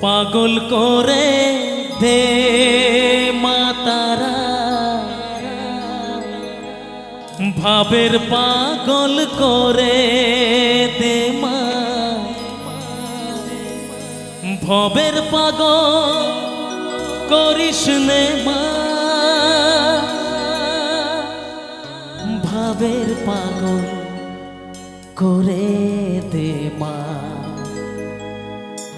পাগল করে দে মাতারা। ভাবের পাগল করে দে ভবের পাগল করিস নে মা। ভাবের পাগল করে দে মা।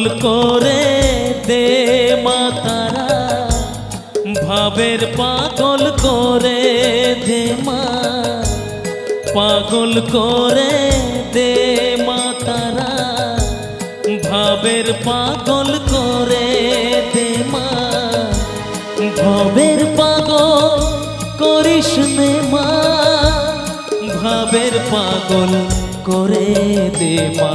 পাগল করে দে মাতারা, ভাবের পাগল করে দে মা। পাগল করে দে মা তারা ভাবের পাগল করে দে মা। ভবের পাগল করিস নে মা, ভাবের পাগল করে দে মা।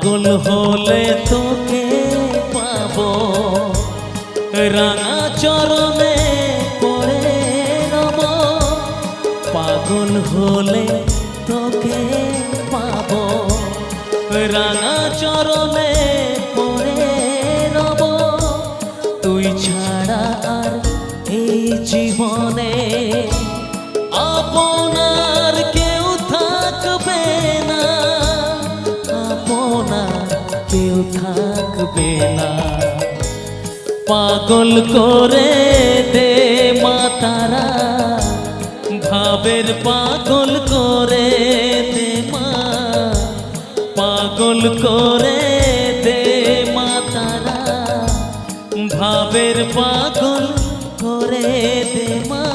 পাগল হলে তোকে পাবো। রাঙা চরণে পড়ে নব পাগল হলে তোকে পাবো। রাঙা চরণে পড়ে থাকবে না পাগল করে দে মাতারা, ভাবের পাগল করে দে মা। পাগল করে দে মাতারা, ভাবের পাগল করে দে মা।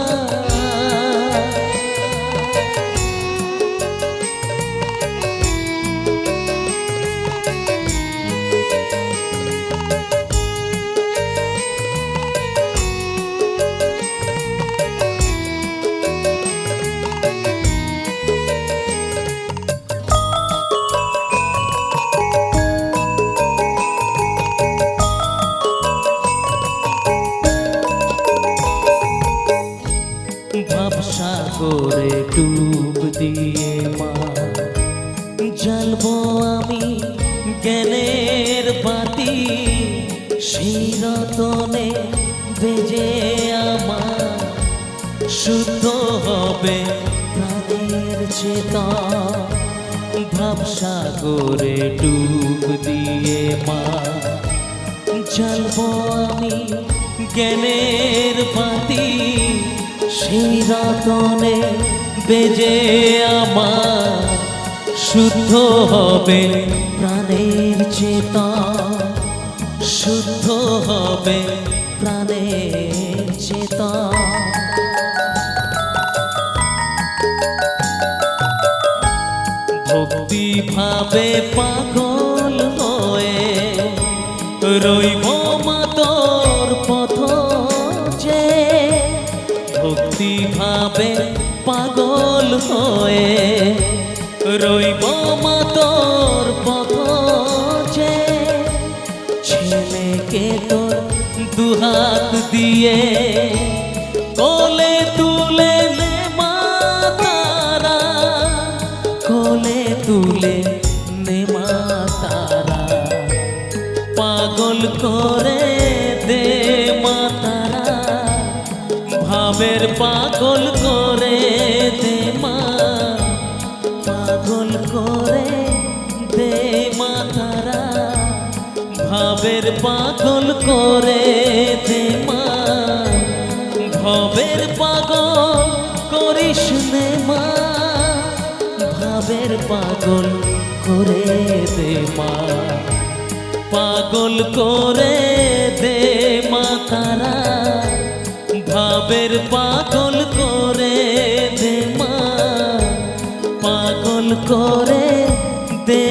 জ্বালবো আমি জ্ঞানের বাতি সেই রতনে বেজে আমার শুদ্ধ হবে প্রাণের চেতা ভাবসা করে ডুব দিয়ে মা জ্বালবো আমি জ্ঞানের বাতি সেই রতনে বেজে আমার শুদ্ধ হবে প্রাণের চেতা শুদ্ধ হবে প্রাণের চেতা ভক্তি ভাবে পাগল হয়ে রইব মা তোর পথ যে। ভক্তি ভাবে পাগল হয়ে রইব মা তোর পথ ছেলেকে তোর দুহাত দিয়ে কোলে তুলে নে মা তারা কোলে তুলে নে মা তারা করে ভাবের পাগল করে দে মা। ভবের পাগল করিস নে মা। ভাবের পাগল করে দে মা। পাগল করে দে মা তারা ভাবের পাগল করে দে মা। পাগল করে দে